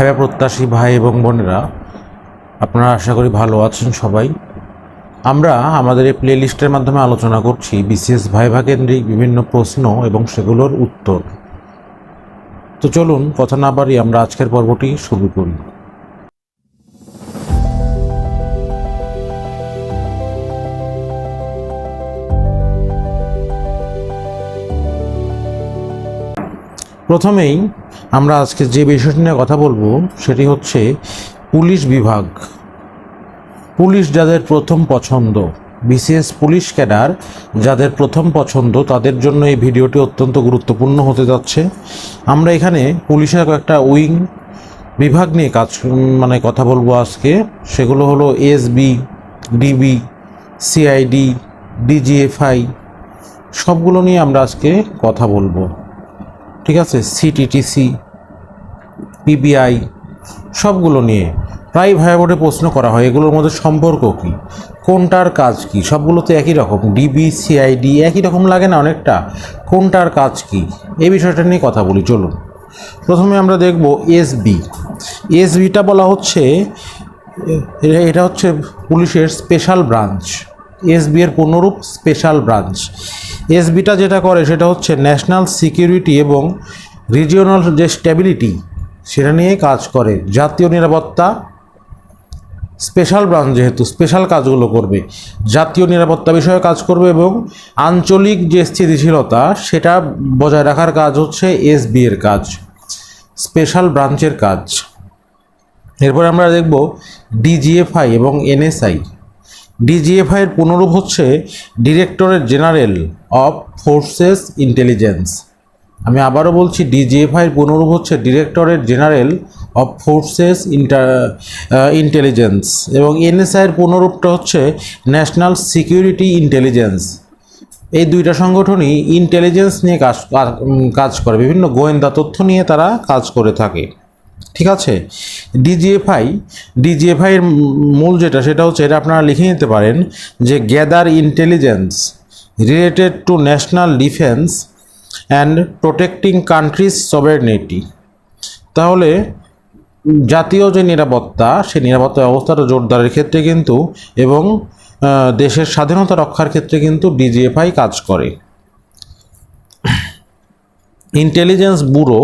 Viva প্রত্যাশী ভাই এবং বোনেরা, আপনারা আশা করি ভালো আছেন সবাই। আমরা আমাদের এই প্লে লিস্টের মাধ্যমে আলোচনা করছি বিসিএস ভাইভা কেন্দ্রিক বিভিন্ন প্রশ্ন এবং সেগুলোর উত্তর। তো চলুন, কথা না বাড়ি আমরা আজকের পর্বটি শুরু করি। প্রথমেই আমরা আজকে যে বিষয়টি নিয়ে কথা বলব, সেটি হচ্ছে পুলিশ বিভাগ। পুলিশ যাদের প্রথম পছন্দ, বিসিএস পুলিশ ক্যাডার যাদের প্রথম পছন্দ, তাদের জন্য এই ভিডিওটি অত্যন্ত গুরুত্বপূর্ণ হতে যাচ্ছে। আমরা এখানে পুলিশের কয়েকটা উইং বিভাগ নিয়ে কাজ মানে কথা বলব আজকে। সেগুলো হলো এসবি, ডিবি, সিআইডি, ডিজিএফআই, সবগুলো নিয়ে আমরা আজকে কথা বলব। ঠিক আছে? সিটিটিসি পিবিআই সবগুলো নিয়ে প্রায় ভাই বোর্ডে প্রশ্ন করা হয়, এগুলোর মধ্যে সম্পর্ক কী? কোনটার কাজ কি? সবগুলো তো একই রকম ডিবি সিআইডি একই রকম লাগে না অনেকটা? কোনটার কাজ কি? এই বিষয়টা নিয়ে কথা বলি, চলুন। প্রথমে আমরা দেখব এসবি এসবিটা বলা হচ্ছে এটা হচ্ছে পুলিশের স্পেশাল ব্রাঞ্চ এসবি এর পূর্ণরূপ স্পেশাল ব্রাঞ্চ এসবিটা যেটা করে সেটা হচ্ছে ন্যাশনাল সিকিউরিটি এবং রিজিওনাল যে স্ট্যাবিলিটি সেটা নিয়ে কাজ করে। জাতীয় নিরাপত্তা স্পেশাল ব্রাঞ্চ যেহেতু, স্পেশাল কাজগুলো করবে। জাতীয় নিরাপত্তা বিষয়ে কাজ করবে এবং আঞ্চলিক যে স্থিতিশীলতা, সেটা বজায় রাখার কাজ হচ্ছে এসবি এর কাজ, স্পেশাল ব্রাঞ্চের কাজ। এরপরে আমরা দেখব ডিজিএফআই এবং এনএসআই। ডিজিএফআই এর পুনরূপ হচ্ছে directorate general of forces intelligence. আমি আবারও বলছি ডিজিএফআই এর পুনরূপ হচ্ছে directorate general of forces inter intelligence এবং এনএসআই এর পুনরূপটা হচ্ছে ন্যাশনাল সিকিউরিটি ইন্টেলিজেন্স। এই দুইটা সংগঠনই ইন্টেলিজেন্স নিয়ে কাজ- কাজ করে। বিভিন্ন গোয়েন্দা তথ্য নিয়ে তারা কাজ করে থাকে। ঠিক আছে? ডিজিএফআই ডিজিএফআই এর মূল যেটা সেটা হচ্ছে এটা আপনারা লিখে নিতে পারেন যে gather intelligence related to national defence and protecting country's sovereignty তাহলে জাতীয় যে নিরাপত্তা, সেই নিরাপত্তা ব্যবস্থাটা জোরদারের ক্ষেত্রে কিন্তু এবং দেশের স্বাধীনতা রক্ষার ক্ষেত্রে কিন্তু ডিজিএফআই কাজ করে। Intelligence bureau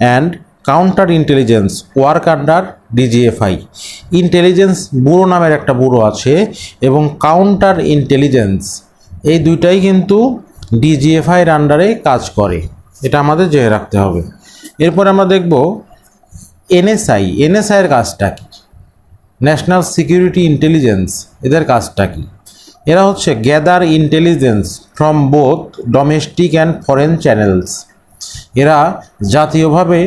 and counter intelligence work under DGFI intelligence bureau নামের একটা ব্যুরো আছে এবং কাউন্টার ইন্টেলিজেন্স এই দুইটাই কিন্তু ডিজিএফআইয়ের আন্ডারে কাজ করে। এটা আমাদের জেনে রাখতে হবে। এরপর আমরা দেখব এনএসআই এনএসআইয়ের কাজটা কী? ন্যাশনাল সিকিউরিটি ইন্টেলিজেন্স এদের কাজটা কি? এরা হচ্ছে gather intelligence from both domestic and foreign channels এরা জাতীয়ভাবে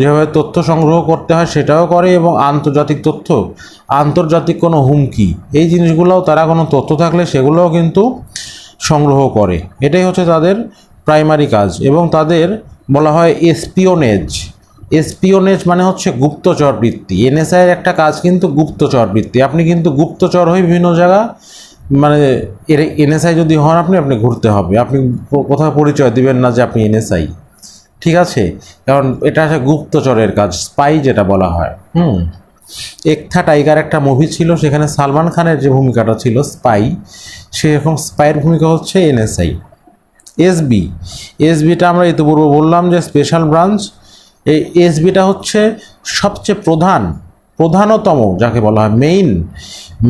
যেভাবে তথ্য সংগ্রহ করতে হয় সেটাও করে এবং আন্তর্জাতিক তথ্য। আন্তর্জাতিক কোনো হুমকি। এই জিনিসগুলোও তারা কোনো তথ্য থাকলে সেগুলোও কিন্তু সংগ্রহ করে। এটাই হচ্ছে তাদের প্রাইমারি কাজ এবং তাদের বলা হয় এসপিওনেজ এসপিওনেজ মানে হচ্ছে গুপ্তচর বৃত্তি। এনএসআইয়ের একটা কাজ কিন্তু গুপ্তচর বৃত্তি। আপনি কিন্তু গুপ্তচর হয়ে বিভিন্ন জায়গা মানে এনএসআই যদি হন আপনি আপনি ঘুরতে হবে। আপনি কোথাও পরিচয় দিবেন না যে আপনি এনএসআই ঠিক আছে? কারণ এটা আছে গুপ্তচরের কাজ স্পাই যেটা বলা হয়। হুম। একথা টাইগার একটা মুভি ছিল, সেখানে সালমান খানের যে ভূমিকাটা ছিল স্পাই সেরকম স্পাইয়ের ভূমিকা হচ্ছে এনএসআই এসবি এসবিটা আমরা ইতিপূর্বে বললাম যে স্পেশাল ব্রাঞ্চ এই এসবিটা হচ্ছে সবচেয়ে প্রধান, প্রধানতম যাকে বলা হয় main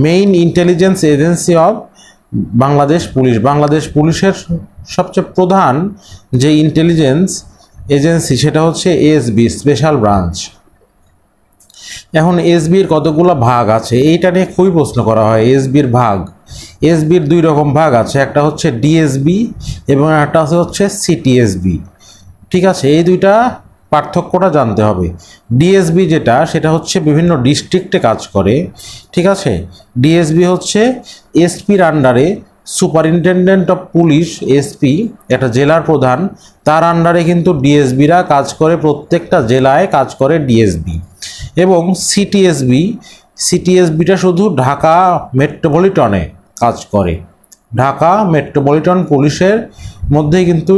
main intelligence agency of Bangladesh police. Bangladesh পুলিশের সবচেয়ে প্রধান যে ইন্টেলিজেন্স এজেন্সি, সেটা হচ্ছে এসবি স্পেশাল ব্রাঞ্চ এখন এসবির কতগুলো ভাগ আছে? এইটা নিয়ে খুবই প্রশ্ন করা হয় এসবির ভাগ। এসবির দুই রকম ভাগ আছে, একটা হচ্ছে ডিএসবি এবং একটা আছে হচ্ছে সিটিএসবি ঠিক আছে, এই দুইটা পার্থক্যটা জানতে হবে। ডিএসবি যেটা, সেটা হচ্ছে বিভিন্ন ডিস্ট্রিক্টে কাজ করে। ঠিক আছে ডিএসবি হচ্ছে এসপির আন্ডারে সুপারিনটেন্ডেন্ট অফ পুলিশ এসপি একটা জেলার প্রধান, তার আন্ডারে কিন্তু ডিএসবিরা কাজ করে, প্রত্যেকটা জেলায় কাজ করে ডিএসবি এবং সিটিএসবি সিটিএসবিটা শুধু ঢাকা মেট্রোপলিটনে কাজ করে। ঢাকা মেট্রোপলিটন পুলিশের মধ্যে কিন্তু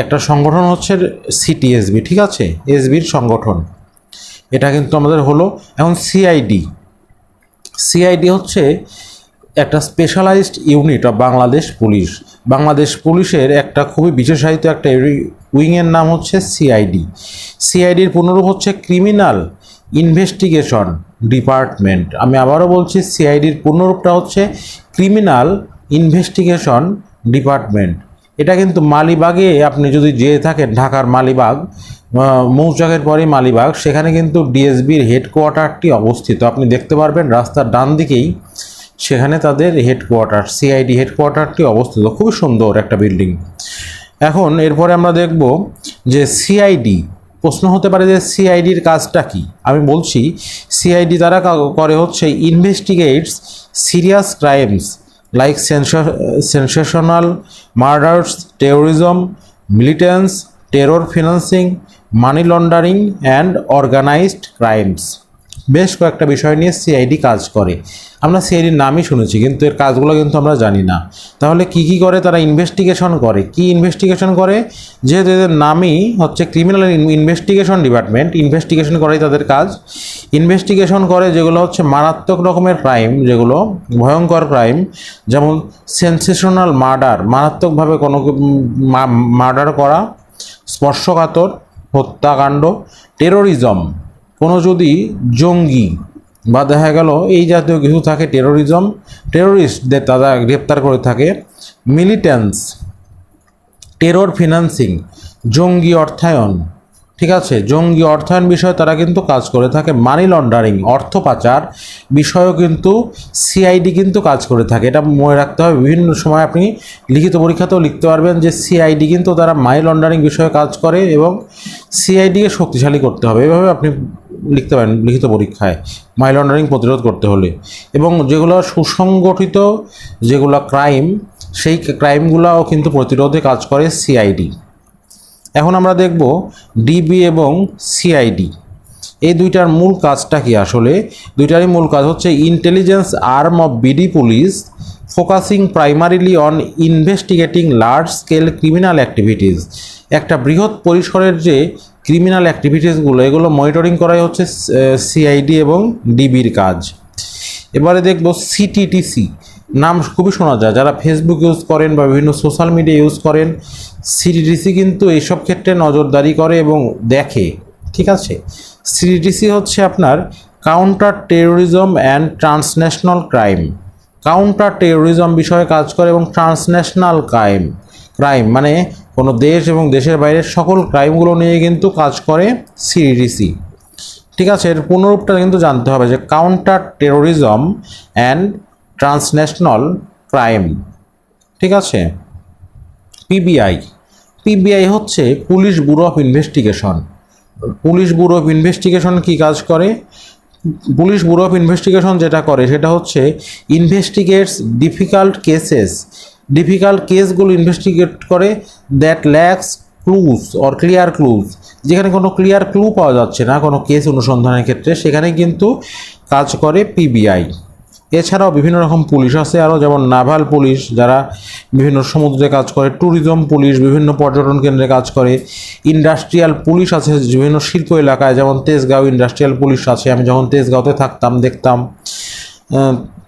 একটা সংগঠন হচ্ছে সিটিএসবি ঠিক আছে? এসবির সংগঠন। এটা কিন্তু আমাদের হলো, এখন সিআইডি সিআইডি হচ্ছে একটা specialised unit of Bangladesh police Bangladesh পুলিশের একটা খুবই বিশেষায়িত একটা উইংয়ের নাম হচ্ছে সিআইডি সিআইডির পুনরূপ হচ্ছে ক্রিমিনাল ইনভেস্টিগেশন ডিপার্টমেন্ট আমি আবারও বলছি সিআইডির পূর্ণরূপটা হচ্ছে ক্রিমিনাল ইনভেস্টিগেশন ডিপার্টমেন্ট এটা কিন্তু মালিবাগে আপনি যদি যেয়ে থাকেন, ঢাকার মালিবাগ মৌচাকের পরে মালিবাগ, সেখানে কিন্তু ডিএসবির হেডকোয়ার্টারটি অবস্থিত। আপনি দেখতে পারবেন, রাস্তার ডান দিকেই সেখানে তাদের হেডকোয়ার্টার সিআইডি হেডকোয়ার্টারটি অবস্থিত। খুবই সুন্দর একটা বিল্ডিং এখন এরপরে আমরা দেখব যে সিআইডি প্রশ্ন হতে পারে যে সিআইডির কাজটা কি? আমি বলছি সিআইডি তারা করে হচ্ছে investigates serious crimes like sensational murders terrorism militants terror financing money laundering and organised crimes বেশ কয়েকটা বিষয় নিয়ে সিআইডি কাজ করে। আমরা সিআইডির নামই শুনেছি, কিন্তু এর কাজগুলো কিন্তু আমরা জানি না। তাহলে কি কি করে তারা ইনভেস্টিগেশন করে? কি ইনভেস্টিগেশন করে? যেহেতু এদের নামই হচ্ছে ক্রিমিনাল ইনভেস্টিগেশন ডিপার্টমেন্ট ইনভেস্টিগেশন করাই তাদের কাজ। ইনভেস্টিগেশন করে যেগুলো হচ্ছে মারাত্মক রকমের ক্রাইম যেগুলো ভয়ঙ্কর ক্রাইম যেমন সেন্সেশনাল মার্ডার মারাত্মকভাবে কোনো মার্ডার করা, স্পর্শকাতর, হত্যাকাণ্ড টেরোরিজম কোনো যদি জঙ্গি বা দেখা গেল এই জাতীয় কিছু থাকে টেরোরিজম টেরোরিস্টদের তারা গ্রেপ্তার করে থাকে মিলিটেন্স টেরর ফিনান্সিং জঙ্গি অর্থায়ন ঠিক আছে, জঙ্গি অর্থায়ন বিষয়ে তারা কিন্তু কাজ করে থাকে। মানি লন্ডারিং অর্থ পাচার বিষয়েও কিন্তু সিআইডি কিন্তু কাজ করে থাকে। এটা মনে রাখতে হবে, বিভিন্ন সময় আপনি লিখিত পরীক্ষাতেও লিখতে পারবেন যে সিআইডি কিন্তু তারা মানি লন্ডারিং বিষয়ে কাজ করে এবং সিআইডিকে শক্তিশালী করতে হবে। এভাবে আপনি লিখতে পারেন লিখিত পরীক্ষায় মানি লন্ডারিং প্রতিরোধ করতে হলে। এবং যেগুলো সুসংগঠিত যেগুলো ক্রাইম সেই ক্রাইমগুলোও কিন্তু প্রতিরোধে কাজ করে সিআইডি এখন আমরা দেখব ডিবি এবং সিআইডি এই দুইটার মূল কাজটা কি আসলে? দুইটারই মূল কাজ হচ্ছে intelligence arm of BD police focusing primarily on investigating large scale criminal activities একটা বৃহৎ পরিসরের যে ক্রিমিনাল অ্যাক্টিভিটিসগুলো এগুলো মনিটরিং করাই হচ্ছে সিআইডি এবং ডিবির কাজ। এবারে দেখব সিটিটিসি নাম খুবই শোনা যায়। যারা ফেসবুক ইউজ করেন বা বিভিন্ন সোশ্যাল মিডিয়া ইউজ করেন সিটিটিসি কিন্তু এইসব ক্ষেত্রে নজরদারি করে এবং দেখে, ঠিক আছে? সিটিটিসি হচ্ছে আপনার counter terrorism and transnational crime counter terrorism বিষয়ে কাজ করে এবং ট্রান্সন্যাশনাল ক্রাইম ক্রাইম মানে কোনো দেশ এবং দেশের বাইরের সকল ক্রাইমগুলো নিয়ে কিন্তু কাজ করে সিটিটিসি ঠিক আছে, এর পুনরূপটা কিন্তু জানতে হবে যে counter terrorism and transnational crime ঠিক আছে? পিবিআই পিবিআই হচ্ছে police bureau of investigation. Police bureau of investigation কি কাজ করে? পুলিশ ব্যুরো অফ ইনভেস্টিগেশন যেটা করে, সেটা হচ্ছে ইনভেস্টিগেটস ডিফিকাল্ট কেসেস ডিফিকাল্ট কেসগুলো ইনভেস্টিগেট করে that lacks clues or clear clues যেখানে কোনো ক্লিয়ার ক্লু পাওয়া যাচ্ছে না, কোনো কেস অনুসন্ধানের ক্ষেত্রে, সেখানে কিন্তু কাজ করে পিবিআই এছাড়াও বিভিন্ন রকম পুলিশ আছে, আরও যেমন নাভাল পুলিশ যারা বিভিন্ন সমুদ্রে কাজ করে ট্যুরিজম পুলিশ বিভিন্ন পর্যটন কেন্দ্রে কাজ করে ইন্ডাস্ট্রিয়াল পুলিশ আছে বিভিন্ন শিল্প এলাকায়, যেমন তেজগাঁও ইন্ডাস্ট্রিয়াল পুলিশ আছে, আমি যখন তেজগাঁওতে থাকতাম, দেখতাম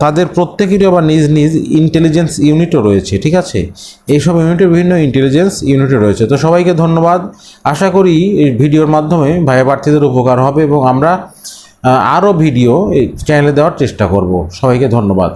তাদের প্রত্যেকেরই আবার নিজ নিজ ইন্টেলিজেন্স ইউনিটও রয়েছে, ঠিক আছে? এইসব ইউনিটের বিভিন্ন ইন্টেলিজেন্স ইউনিটও রয়েছে। তো সবাইকে ধন্যবাদ। আশা করি এই ভিডিওর মাধ্যমে ভাই প্রার্থীদের উপকার হবে এবং আমরা আরও ভিডিও এই চ্যানেলে দেওয়ার চেষ্টা করব। সবাইকে ধন্যবাদ।